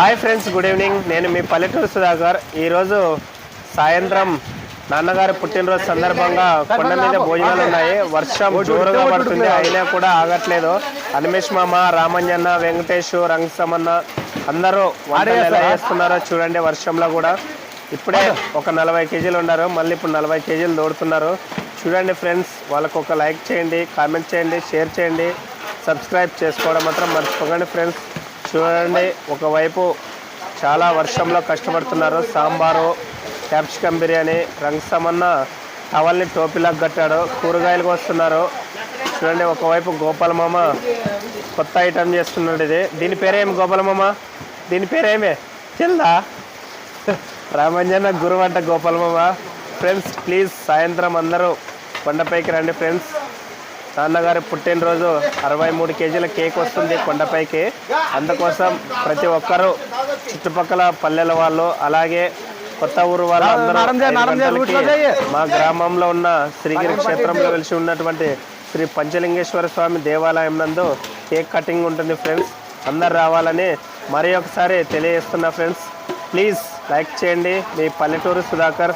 Hi friends good evening. నేను మీ పల్లెటూరు సుధాకర్. ఈరోజు సాయంత్రం నాన్నగారి పుట్టినరోజు సందర్భంగా కొండ మీద భోజనాలు ఉన్నాయి. వర్షం జోరుగా పడుతుంది. అయినా కూడా ఆగట్లేదు. అనిమేష్ మామ రామంజన్న వెంకటేష్ రంగసమన్న అందరూ వంటలు ఎలా చేస్తున్నారో చూడండి వర్షంలో కూడా. ఇప్పుడే ఒక నలభై కేజీలు ఉన్నారు. మళ్ళీ ఇప్పుడు నలభై కేజీలు దోడుతున్నారు. చూడండి ఫ్రెండ్స్ వాళ్ళకు ఒక లైక్ చేయండి కామెంట్ చేయండి షేర్ చేయండి. సబ్స్క్రైబ్ చేసుకోవడం మాత్రం మర్చిపోకండి ఫ్రెండ్స్. చూడండి ఒకవైపు చాలా వర్షంలో కష్టపడుతున్నారు. సాంబారు క్యాప్సికమ్ బిర్యానీ రంగసమన్న టవల్ని టోపీలాగా కట్టాడు. కూరగాయలు వస్తున్నారు చూడండి ఒకవైపు గోపాల మామ కొత్త ఐటమ్ చేస్తున్నాడు ఇది. దీని పేరేమి గోపాల మామ దీని పేరేమే? తెల్దా రామంజన గురువంట గోపాల మామ ఫ్రెండ్స్ ప్లీజ్ సాయంత్రం అందరూ కొండపైకి రండి ఫ్రెండ్స్ నాన్నగారి పుట్టినరోజు అరవై మూడు కేజీల కేక్ వస్తుంది కొండపైకి. అందుకోసం ప్రతి ఒక్కరూ చుట్టుపక్కల పల్లెల వాళ్ళు అలాగే కొత్త ఊరు వాళ్ళు మా గ్రామంలో ఉన్న శ్రీగిరి క్షేత్రంలో వెలిసి ఉన్నటువంటి శ్రీ పంచలింగేశ్వర స్వామి దేవాలయం నందు కేక్ కటింగ్ ఉంటుంది ఫ్రెండ్స్. అందరు రావాలని మరి ఒకసారి తెలియజేస్తున్నా ఫ్రెండ్స్. ప్లీజ్ లైక్ చేయండి. మీ పల్లెటూరు సుధాకర్